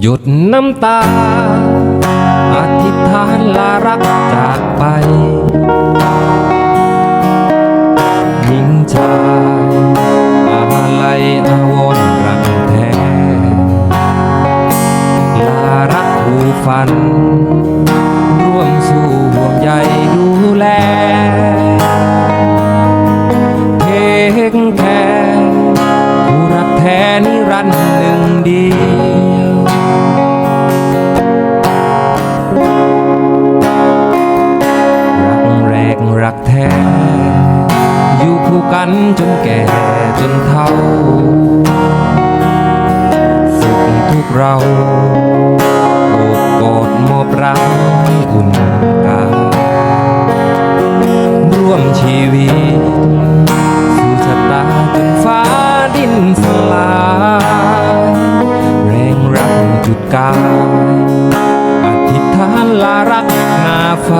หยดน้ำตา อธิษฐานลารักจากไปหญิงชายอาลัยอาวรรักแท้ลารักผู้ฝัน กันจนแก่จนเฒ่าสุขทุกเราโอบกอดมอบรักอุ่นกายร่วมชีวิต สู่ชะตาจนฟ้าดินสลายแรงรักจุดกายอธิษฐานลารักหน้าไฟ